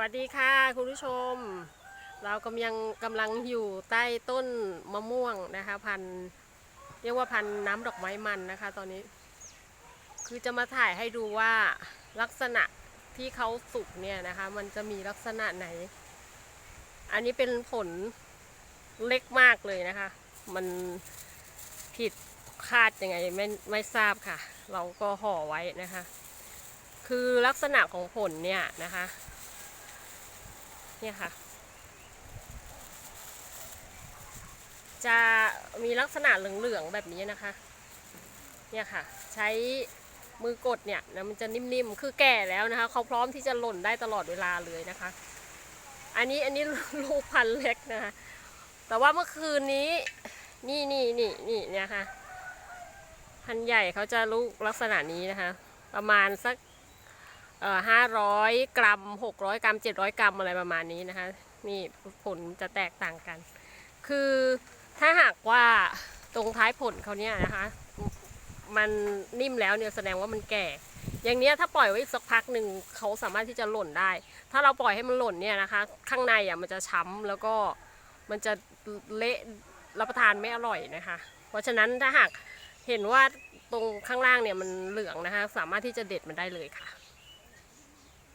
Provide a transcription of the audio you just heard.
วัสดีค่ะคุณผู้ชม เรากำลังกำลังอยู่ใต้ต้นมะม่วงนะคะ พันเรียกว่าพันน้ำดอกไม้มันนะคะ ตอนนี้ คือจะมาถ่ายให้ดูว่าลักษณะที่เขาสุกเนี่ยนะคะ มันจะมีลักษณะไหน อันนี้เป็นผลเล็กมากเลยนะคะ มันผิดคาดยังไงไม่ไม่ทราบค่ะ เราก็ห่อไว้นะคะ คือลักษณะของผลเนี่ยนะคะ เนี่ยค่ะ จะมีลักษณะเหลืองๆแบบนี้นะคะ เนี่ยค่ะ ใช้มือกดเนี่ยนะมันจะนิ่มๆ คือแก่แล้วนะคะ เขาพร้อมที่จะหล่นได้ตลอดเวลาเลยนะคะ อันนี้อันนี้ลูกพันเล็กนะคะ แต่ว่าเมื่อคืนนี้ นี่นี่นี่นี่เนี่ยค่ะ พันใหญ่เขาจะลูกลักษณะนี้นะคะ ประมาณสัก เอ่อห้าร้อยกรัมหกร้อยกรัมเจ็ดร้อยกรัมอะไรประมาณนี้นะคะ นี่ผลจะแตกต่างกัน คือถ้าหากว่าตรงท้ายผลเขาเนี่ยนะคะ มันนิ่มแล้วเนี่ยแสดงว่ามันแก่ อย่างเนี้ยถ้าปล่อยไว้อีกสักพักหนึ่งเขาสามารถที่จะหล่นได้ ถ้าเราปล่อยให้มันหล่นเนี่ยนะคะ ข้างในอะมันจะช้ำแล้วก็มันจะเละรับประทานไม่อร่อยนะคะ เพราะฉะนั้นถ้าหากเห็นว่าตรงข้างล่างเนี่ยมันเหลืองนะคะ สามารถที่จะเด็ดมันได้เลยค่ะ